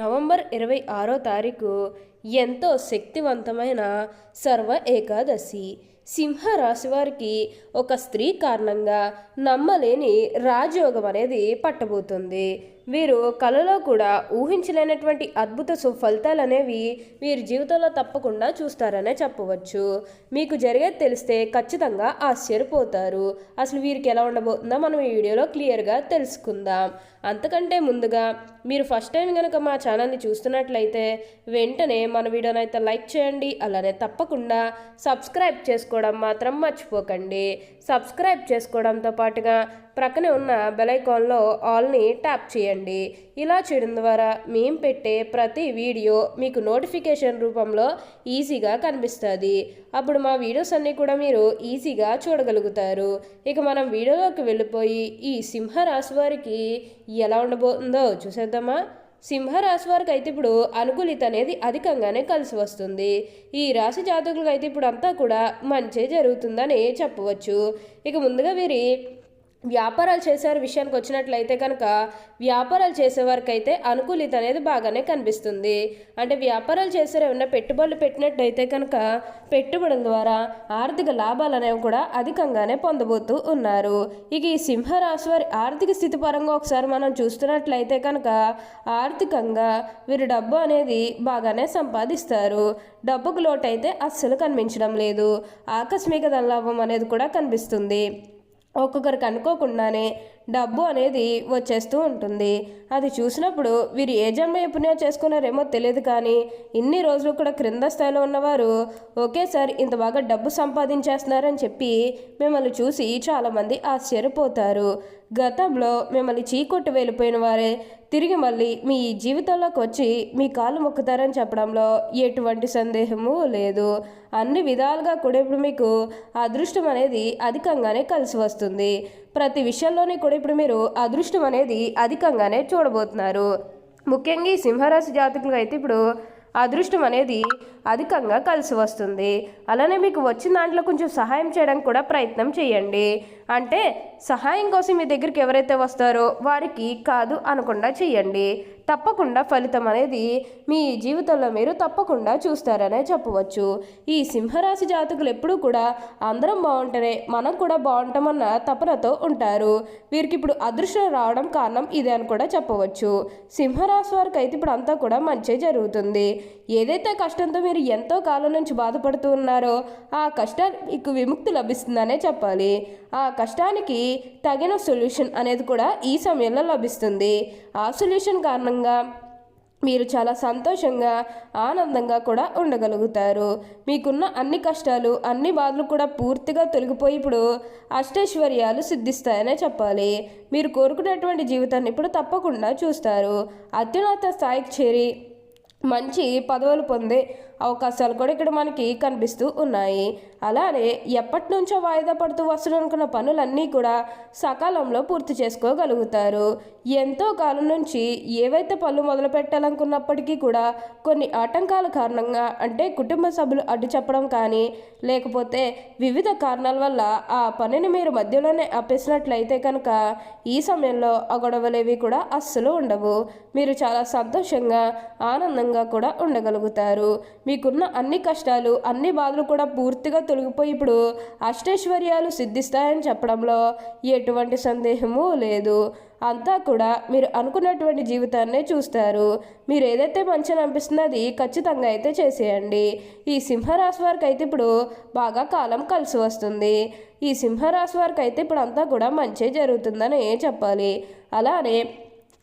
November ఇరవై ఆరో తారీఖు ఎంతో శక్తివంతమైన సర్వ ఏకాదశి. సింహ రాశివారికి ఒక స్త్రీ కారణంగా నమ్మలేని రాజయోగం అనేది పట్టబోతుంది. వీరు కలలో కూడా ఊహించలేనటువంటి అద్భుత సుఫలితాలు అనేవి వీరి జీవితంలో తప్పకుండా చూస్తారనే చెప్పవచ్చు. మీకు జరిగేది తెలిస్తే ఖచ్చితంగా ఆశ్చర్యపోతారు. అసలు వీరికి ఎలా ఉండబోతుందో మనం ఈ వీడియోలో క్లియర్గా తెలుసుకుందాం. అంతకంటే ముందుగా మీరు ఫస్ట్ టైం కనుక మా ఛానల్ని చూస్తున్నట్లయితే వెంటనే మన వీడియోని అయితే లైక్ చేయండి అలానే తప్పకుండా సబ్స్క్రైబ్ చేసుకోవడం మాత్రం మర్చిపోకండి. సబ్స్క్రైబ్ చేసుకోవడంతో పాటుగా ప్రక్కనే ఉన్న బెలైకాన్లో ఆల్ని ట్యాప్ చేయండి. ఇలా చేయడం ద్వారా మేము పెట్టే ప్రతి వీడియో మీకు నోటిఫికేషన్ రూపంలో ఈజీగా కనిపిస్తుంది. అప్పుడు మా వీడియోస్ అన్నీ కూడా మీరు ఈజీగా చూడగలుగుతారు. ఇక మనం వీడియోలోకి వెళ్ళిపోయి ఈ సింహరాశి వారికి ఎలా ఉండబోతుందో చూసేద్దామా? సింహరాశి వారికి అయితే ఇప్పుడు అనుకూలిత అనేది అధికంగానే కలిసి వస్తుంది. ఈ రాశి జాతకులకు అయితే ఇప్పుడు అంతా కూడా మంచి జరుగుతుందని చెప్పవచ్చు. ఇక ముందుగా వీరి వ్యాపారాలు చేసేవారి విషయానికి వచ్చినట్లయితే కనుక వ్యాపారాలు చేసేవారికి అయితే అనుకూలిత అనేది బాగానే కనిపిస్తుంది. అంటే వ్యాపారాలు చేసే ఏమైనా పెట్టుబడులు పెట్టినట్టయితే కనుక పెట్టుబడుల ద్వారా ఆర్థిక లాభాలు అనేవి కూడా అధికంగానే పొందబోతూ ఉన్నారు. ఇక ఈ సింహరాశి వారి ఆర్థిక స్థితి పరంగా ఒకసారి మనం చూస్తున్నట్లయితే కనుక ఆర్థికంగా వీరు డబ్బు అనేది బాగానే సంపాదిస్తారు. డబ్బుకు లోటైతే అస్సలు కనిపించడం లేదు. ఆకస్మిక ధనలాభం అనేది కూడా కనిపిస్తుంది. ఒక్కొక్కరికి అనుకోకుండానే డబ్బు అనేది వచ్చేస్తూ ఉంటుంది. అది చూసినప్పుడు వీరు ఏ జన్మ పుణ్యం చేసుకున్నారేమో తెలియదు కానీ ఇన్ని రోజులు కూడా క్రింద స్థాయిలో ఉన్నవారు ఒకేసారి ఇంత బాగా డబ్బు సంపాదించేస్తున్నారని చెప్పి మిమ్మల్ని చూసి చాలామంది ఆశ్చర్యపోతారు. గతంలో మిమ్మల్ని చీకొట్టు వెళ్ళిపోయిన వారే తిరిగి మళ్ళీ మీ జీవితంలోకి వచ్చి మీ కాళ్ళు మొక్కుతారని చెప్పడంలో ఎటువంటి సందేహము లేదు. అన్ని విధాలుగా కూడా ఇప్పుడు మీకు అదృష్టం అనేది అధికంగానే కలిసి వస్తుంది. ప్రతి విషయంలోనే కూడా ఇప్పుడు మీరు అదృష్టం అనేది అధికంగానే చూడబోతున్నారు. ముఖ్యంగా ఈ సింహరాశి జాతకులు అయితే ఇప్పుడు అదృష్టం అనేది అధికంగా కలిసి వస్తుంది. అలానే మీకు వచ్చిన దాంట్లో కొంచెం సహాయం చేయడానికి కూడా ప్రయత్నం చేయండి. అంటే సహాయం కోసం మీ దగ్గరికి ఎవరైతే వస్తారో వారికి కాదు అనకుండా చేయండి. తప్పకుండా ఫలితం అనేది మీ జీవితంలో మీరు తప్పకుండా చూస్తారనే చెప్పవచ్చు. ఈ సింహరాశి జాతకులు ఎప్పుడూ కూడా అందరం బాగుంటేనే మనం కూడా బాగుంటామన్న తపనతో ఉంటారు. వీరికి ఇప్పుడు అదృష్టం రావడం కారణం ఇదే అని కూడా చెప్పవచ్చు. సింహరాశి వారికి అయితే ఇప్పుడు అంతా కూడా మంచి జరుగుతుంది. ఏదైతే కష్టంతో మీరు ఎంతో కాలం నుంచి బాధపడుతూ ఉన్నారో ఆ కష్టానికి మీకు విముక్తి లభిస్తుందనే చెప్పాలి. ఆ కష్టానికి తగిన సొల్యూషన్ అనేది కూడా ఈ సమయంలో లభిస్తుంది. ఆ సొల్యూషన్ కారణంగా మీరు చాలా సంతోషంగా ఆనందంగా కూడా ఉండగలుగుతారు. మీకున్న అన్ని కష్టాలు అన్ని బాధలు కూడా పూర్తిగా తొలగిపోయి ఇప్పుడు అష్టైశ్వర్యాలు సిద్ధిస్తాయనే చెప్పాలి. మీరు కోరుకునేటువంటి జీవితాన్ని ఇప్పుడు తప్పకుండా చూస్తారు. అత్యున్నత స్థాయికి చేరి మంచి పదవులు పొందే అవకాశాలు కూడా ఇక్కడ మనకి కనిపిస్తూ ఉన్నాయి. అలానే ఎప్పటి నుంచో వాయిదా పడుతూ వస్తున్ననుకున్న పనులన్నీ కూడా సకాలంలో పూర్తి చేసుకోగలుగుతారు. ఎంతో కాలం నుంచి ఏవైతే పనులు మొదలు పెట్టాలనుకున్నప్పటికీ కూడా కొన్ని ఆటంకాల కారణంగా అంటే కుటుంబ సభ్యులు అడ్డు చెప్పడం కానీ లేకపోతే వివిధ కారణాల వల్ల ఆ పనిని మీరు మధ్యలోనే ఆపేసినట్లయితే కనుక ఈ సమయంలో ఆ గొడవలేవి కూడా అస్సలు ఉండవు. మీరు చాలా సంతోషంగా ఆనందంగా కూడా ఉండగలుగుతారు. మీకున్న అన్ని కష్టాలు అన్ని బాధలు కూడా పూర్తిగా తొలగిపోయి ఇప్పుడు అష్టైశ్వర్యాలు సిద్ధిస్తాయని చెప్పడంలో ఎటువంటి సందేహము లేదు. అంతా కూడా మీరు అనుకున్నటువంటి జీవితాన్నే చూస్తారు. మీరు ఏదైతే మంచిని అనిపిస్తుందో అది ఖచ్చితంగా అయితే చేసేయండి. ఈ సింహరాశి వారికి అయితే ఇప్పుడు బాగా కాలం కలిసి వస్తుంది. ఈ సింహరాశి వారికి అయితే ఇప్పుడు అంతా కూడా మంచి జరుగుతుందని చెప్పాలి. అలానే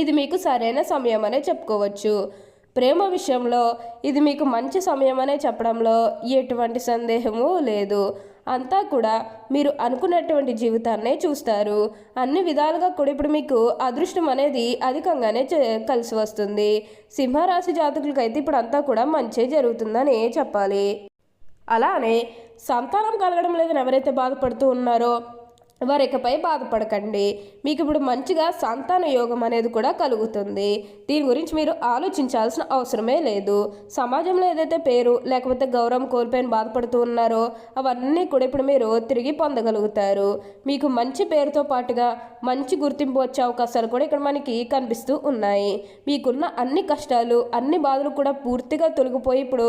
ఇది మీకు సరైన సమయం అనే చెప్పుకోవచ్చు. ప్రేమ విషయంలో ఇది మీకు మంచి సమయం అనే చెప్పడంలో ఎటువంటి సందేహము లేదు. అంతా కూడా మీరు అనుకున్నటువంటి జీవితాన్నే చూస్తారు. అన్ని విధాలుగా కూడా ఇప్పుడు మీకు అదృష్టం అనేది అధికంగానే కలిసి వస్తుంది. సింహరాశి అయితే ఇప్పుడు అంతా కూడా మంచి జరుగుతుందని చెప్పాలి. అలానే సంతానం కలగడం లేదని ఎవరైతే బాధపడుతూ ఉన్నారో వారు బాధపడకండి. మీకు ఇప్పుడు మంచిగా సంతాన యోగం అనేది కూడా కలుగుతుంది. దీని గురించి మీరు ఆలోచించాల్సిన అవసరమే లేదు. సమాజంలో ఏదైతే పేరు లేకపోతే గౌరవం కోల్పోయిన బాధపడుతూ ఉన్నారో అవన్నీ కూడా ఇప్పుడు మీరు తిరిగి పొందగలుగుతారు. మీకు మంచి పేరుతో పాటుగా మంచి గుర్తింపు వచ్చే అవకాశాలు కూడా ఇక్కడ మనకి కనిపిస్తూ ఉన్నాయి. మీకున్న అన్ని కష్టాలు అన్ని బాధలు కూడా పూర్తిగా తొలగిపోయి ఇప్పుడు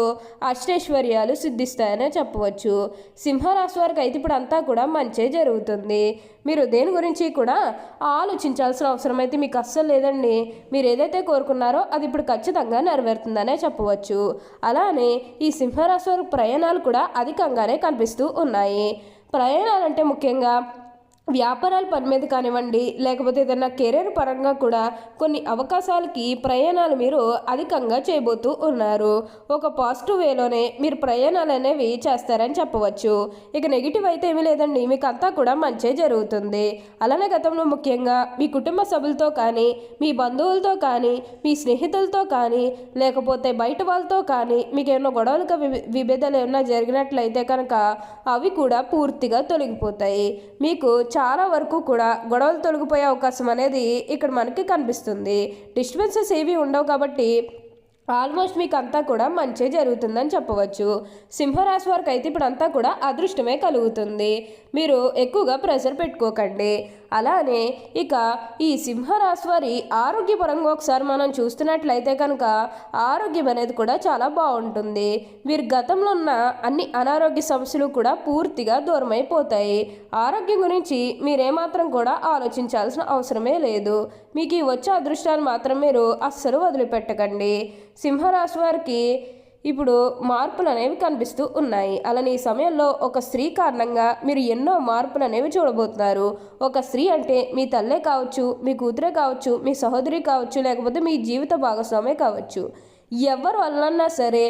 అష్టైశ్వర్యాలు సిద్ధిస్తాయనే చెప్పవచ్చు. సింహరాశి వారికి అయితే ఇప్పుడు అంతా కూడా మంచే జరుగుతుంది. మీరు దేని గురించి కూడా ఆలోచించాల్సిన అవసరం అయితే మీకు అస్సలు లేదండి. మీరు ఏదైతే కోరుకున్నారో అది ఇప్పుడు ఖచ్చితంగా నెరవేరుతుందనే చెప్పవచ్చు. అలానే ఈ సింహరాశి ప్రయాణాలు కూడా అధికంగానే కనిపిస్తూ ఉన్నాయి. ప్రయాణాలంటే ముఖ్యంగా వ్యాపారాల పని మీద కానివ్వండి లేకపోతే ఏదైనా కెరీర్ పరంగా కూడా కొన్ని అవకాశాలకి ప్రయాణాలు మీరు అధికంగా చేయబోతూ ఉన్నారు. ఒక పాజిటివ్ వేలోనే మీరు ప్రయాణాలు అనేవి చేస్తారని చెప్పవచ్చు. ఇక నెగిటివ్ అయితే ఏమీ లేదండి మీకు అంతా కూడా మంచే జరుగుతుంది. అలానే గతంలో ముఖ్యంగా మీ కుటుంబ సభ్యులతో కానీ మీ బంధువులతో కానీ మీ స్నేహితులతో కానీ లేకపోతే బయట వాళ్ళతో కానీ మీకు ఏమైనా గొడవలుగా విభేదాలు ఏమైనా జరిగినట్లయితే కనుక అవి కూడా పూర్తిగా తొలగిపోతాయి. మీకు చాలా వరకు కూడా గొడవలు తొలగిపోయే అవకాశం అనేది ఇక్కడ మనకి కనిపిస్తుంది. డిస్టర్బెన్సెస్ ఏవి ఉండవు కాబట్టి ఆల్మోస్ట్ మీకు అంతా కూడా మంచి జరుగుతుందని చెప్పవచ్చు. సింహరాశి వారికి అయితే ఇప్పుడు అంతా కూడా అదృష్టమే కలుగుతుంది. మీరు ఎక్కువగా ప్రెషర్ పెట్టుకోకండి. అలానే ఇక ఈ సింహరాశి వారి ఆరోగ్యపరంగా ఒకసారి మనం చూస్తున్నట్లయితే కనుక ఆరోగ్యం అనేది కూడా చాలా బాగుంటుంది. వీరు గతంలో ఉన్న అన్ని అనారోగ్య సమస్యలు కూడా పూర్తిగా దూరమైపోతాయి. ఆరోగ్యం గురించి మీరేమాత్రం కూడా ఆలోచించాల్సిన అవసరమే లేదు. మీకు ఈ వచ్చే అదృష్టాన్ని మాత్రం మీరు అస్సలు వదిలిపెట్టకండి. సింహరాశి వారికి ఇప్పుడు మార్పులు అనేవి కనిపిస్తూ ఉన్నాయి. అలానే ఈ సమయంలో ఒక స్త్రీ కారణంగా మీరు ఎన్నో మార్పులు అనేవి చూడబోతున్నారు. ఒక స్త్రీ అంటే మీ తల్లే కావచ్చు మీ కూతురే కావచ్చు మీ సహోదరి కావచ్చు లేకపోతే మీ జీవిత భాగస్వామే కావచ్చు. ఎవరు వల్లన్నా సరే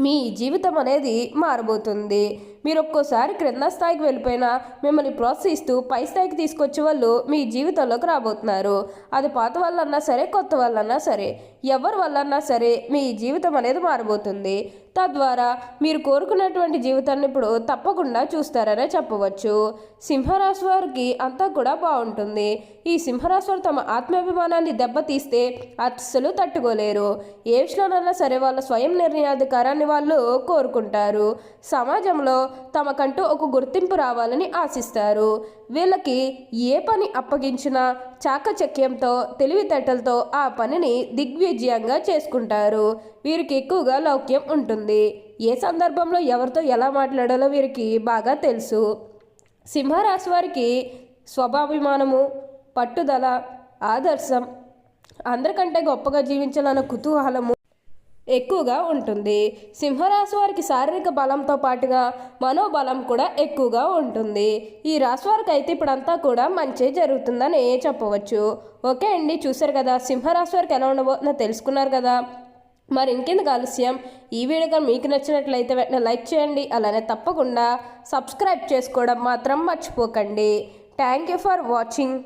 మీ జీవితం అనేది మారబోతుంది. మీరు ఒక్కోసారి క్రింద స్థాయికి వెళ్ళిపోయినా మిమ్మల్ని ప్రోత్సహిస్తూ పై స్థాయికి తీసుకొచ్చే వాళ్ళు మీ జీవితంలోకి రాబోతున్నారు. అది పాత వాళ్ళన్నా సరే కొత్త వాళ్ళన్నా సరే ఎవరి వల్లన్నా సరే మీ జీవితం అనేది మారబోతుంది. తద్వారా మీరు కోరుకున్నటువంటి జీవితాన్ని ఇప్పుడు తప్పకుండా చూస్తారనే చెప్పవచ్చు. సింహరాశి వారికి అంతా కూడా బాగుంటుంది. ఈ సింహరాశి వారు తమ ఆత్మాభిమానాన్ని దెబ్బతీస్తే అస్సలు తట్టుకోలేరు. ఏ విషయంలోనైనా సరే వాళ్ళ స్వయం నిర్ణయాధికారాన్ని వాళ్ళు కోరుకుంటారు. సమాజంలో తమకంటూ ఒక గుర్తింపు రావాలని ఆశిస్తారు. వీళ్ళకి ఏ పని అప్పగించినా చాకచక్యంతో తెలివితేటలతో ఆ పనిని దిగ్విజయంగా చేసుకుంటారు. వీరికి ఎక్కువగా లౌక్యం ఉంటుంది. ఏ సందర్భంలో ఎవరితో ఎలా మాట్లాడాలో వీరికి బాగా తెలుసు. సింహరాశి వారికి స్వభాభిమానము పట్టుదల ఆదర్శం అందరికంటే గొప్పగా జీవించాలన్న కుతూహలము ఎక్కువగా ఉంటుంది. సింహరాశి వారికి శారీరక బలంతో పాటుగా మనోబలం కూడా ఎక్కువగా ఉంటుంది. ఈ రాశి వారికి అయితే ఇప్పుడంతా కూడా మంచి జరుగుతుందని చెప్పవచ్చు. ఓకే అండి చూసారు కదా సింహరాశి వారికి ఎలా ఉండబోతుందో తెలుసుకున్నారు కదా. మరి ఇంకెందుకు ఆలస్యం? ఈ వీడియో మీకు నచ్చినట్లయితే వెంటనే లైక్ చేయండి అలానే తప్పకుండా సబ్స్క్రైబ్ చేసుకోవడం మాత్రం మర్చిపోకండి. Thank you for watching.